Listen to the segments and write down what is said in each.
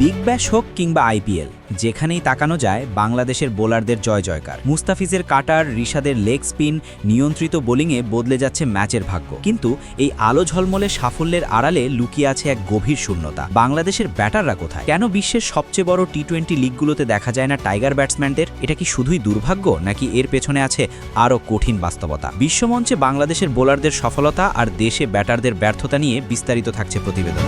Big Bash হোক কিংবা IPL, যেখানেই তাকানো যায়, বাংলাদেশের বোলারদের জয় জয়কার। মুস্তাফিজের কাটার, রিশাদের লেগ স্পিন নিয়ন্ত্রিত বোলিংয়ে বদলে যাচ্ছে ম্যাচের ভাগ্য। কিন্তু এই আলো ঝলমলে সাফল্যের আড়ালে লুকিয়ে আছে এক গভীর শূন্যতা। বাংলাদেশের ব্যাটাররা কোথায়? কেন বিশ্বের সবচেয়ে বড় টি টোয়েন্টি লিগগুলোতে দেখা যায় না টাইগার ব্যাটসম্যানদের এটা কি শুধুই দুর্ভাগ্য, নাকি এর পেছনে আছে আরও কঠিন বাস্তবতা? বিশ্বমঞ্চে বাংলাদেশের বোলারদের সফলতা আর দেশে ব্যাটারদের ব্যর্থতা নিয়ে বিস্তারিত থাকছে প্রতিবেদন।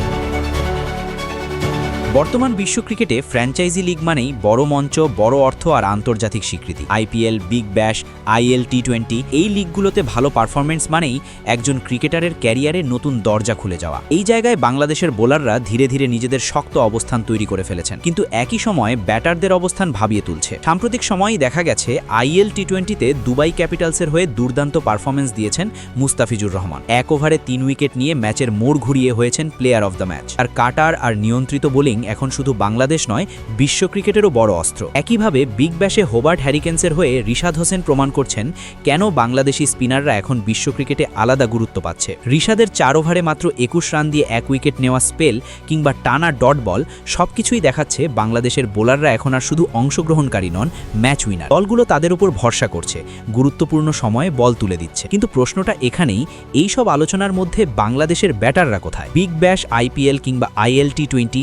বর্তমান বিশ্ব ক্রিকেটে ফ্র্যাঞ্চাইজি লিগ মানেই বড় মঞ্চ, বড় অর্থ আর আন্তর্জাতিক স্বীকৃতি। IPL big bash IL T twenty, এই লিগগুলোতে ভালো পারফরমেন্স মানেই একজন ক্রিকেটারের ক্যারিয়ারে নতুন দরজা খুলে যাওয়া। এই জায়গায় বাংলাদেশের বোলাররা ধীরে ধীরে নিজেদের শক্ত অবস্থান তৈরি করে ফেলেছেন। কিন্তু একই সময়ে ব্যাটারদের অবস্থান ভাবিয়ে তুলছে। সাম্প্রতিক সময়ই দেখা গেছে আইএল টি টোয়েন্টিতে দুবাই ক্যাপিটালসের হয়ে দুর্দান্ত পারফরমেন্স দিয়েছেন মুস্তাফিজুর রহমান। এক ওভারে তিন উইকেট নিয়ে ম্যাচের মোড় ঘুরিয়ে হয়েছেন প্লেয়ার অব দ্য ম্যাচ। আর কাটার আর নিয়ন্ত্রিত বোলিং এখন শুধু বাংলাদেশ নয়, বিশ্ব ক্রিকেটেরও বড় অস্ত্র। একইভাবে বিগ ব্যাশে হোবার্ট হ্যারিকেন্সের হয়ে রিশাদ হোসেন প্রমাণ করছেন কেন বাংলাদেশি স্পিনাররা এখন বিশ্ব ক্রিকেটে আলাদা গুরুত্ব পাচ্ছে। রিশাদের চার ওভারে মাত্র একুশ রান দিয়ে এক উইকেট নেওয়া স্পেল কিংবা টানা ডট বল সবকিছুই দেখাচ্ছে বাংলাদেশের বোলাররা এখন আর শুধু অংশগ্রহণকারী নন, ম্যাচ উইনার। দলগুলো তাদের উপর ভরসা করছে, গুরুত্বপূর্ণ সময়ে বল তুলে দিচ্ছে। কিন্তু প্রশ্নটা এখানেই, এই সব আলোচনার মধ্যে বাংলাদেশের ব্যাটাররা কোথায়? বিগ ব্যাশ আইপিএল কিংবা আইএল টি টোয়েন্টি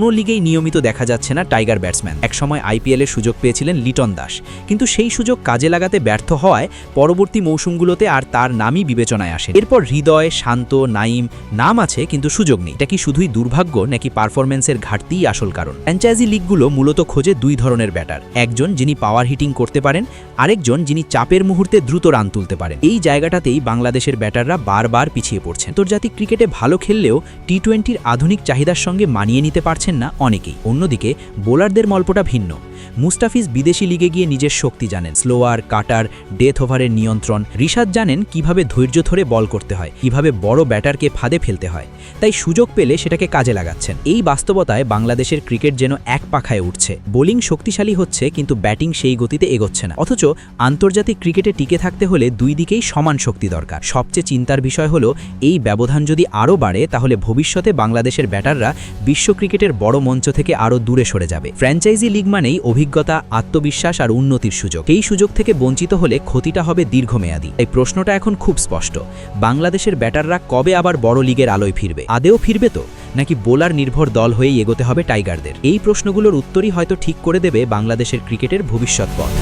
কোনো লিগেই নিয়মিত দেখা যাচ্ছে না টাইগার ব্যাটসম্যান। একসময় আইপিএলের সুযোগ পেয়েছিলেন লিটন দাস। কিন্তু সেই সুযোগ কাজে লাগাতে ব্যর্থ হওয়ায় পরবর্তী মৌসুমগুলোতে আর তার নামই বিবেচনায় আসে এরপর হৃদয়, শান্ত, নাইম, নাম আছে কিন্তু সুযোগ নেই। এটা কি শুধুই দুর্ভাগ্য নাকি পারফরমেন্সের ঘাটতিই আসল কারণ? ফ্র্যাঞ্চাইজি লিগগুলো মূলত খোঁজে দুই ধরনের ব্যাটার। একজন যিনি পাওয়ার হিটিং করতে পারেন, আরেকজন যিনি চাপের মুহূর্তে দ্রুত রান তুলতে পারেন। এই জায়গাটাতেই বাংলাদেশের ব্যাটাররা বারবার পিছিয়ে পড়ছেন। আন্তর্জাতিক ক্রিকেটে ভালো খেললেও টি টোয়েন্টির আধুনিক চাহিদার সঙ্গে মানিয়ে নিতে পারছেন না অনেকেই। অন্যদিকে বোলারদের মল্পটা ভিন্ন। মুস্তাফিজ বিদেশি লিগে গিয়ে নিজের শক্তি জানেন। স্লোয়ার, কাটার, ডেথ ওভারের নিয়ন্ত্রণ। রিশাদ জানেন কীভাবে ধৈর্য ধরে বল করতে হয়, কীভাবে বড় ব্যাটারকে ফাঁদে ফেলতে হয়। তাই সুযোগ পেলে সেটাকে কাজে লাগাচ্ছেন। এই বাস্তবতায় বাংলাদেশের ক্রিকেট যেন এক পাখায় উঠছে। বোলিং শক্তিশালী হচ্ছে, কিন্তু ব্যাটিং সেই গতিতে এগোচ্ছে না। অথচ আন্তর্জাতিক ক্রিকেটে টিকে থাকতে হলে দুই দিকেই সমান শক্তি দরকার। সবচেয়ে চিন্তার বিষয় হলো, এই ব্যবধান যদি আরও বাড়ে, তাহলে ভবিষ্যতে বাংলাদেশের ব্যাটাররা বিশ্ব ক্রিকেটের বড় মঞ্চ থেকে আরও দূরে সরে যাবে। ফ্র্যাঞ্চাইজি লিগ মানেই অভিজ্ঞতা, আত্মবিশ্বাস আর উন্নতির সুযোগ। এই সুযোগ থেকে বঞ্চিত হলে ক্ষতিটা হবে দীর্ঘমেয়াদী। এই প্রশ্নটা এখন খুব স্পষ্ট। বাংলাদেশের ব্যাটাররা কবে আবার বড় লিগের আলোয় ফিরবে? আদেও ফিরবে তো? নাকি বোলার নির্ভর দল হয়েই এগোতে হবে টাইগারদের? এই প্রশ্নগুলোর উত্তরই হয়তো ঠিক করে দেবে বাংলাদেশের ক্রিকেটের ভবিষ্যৎ পথ।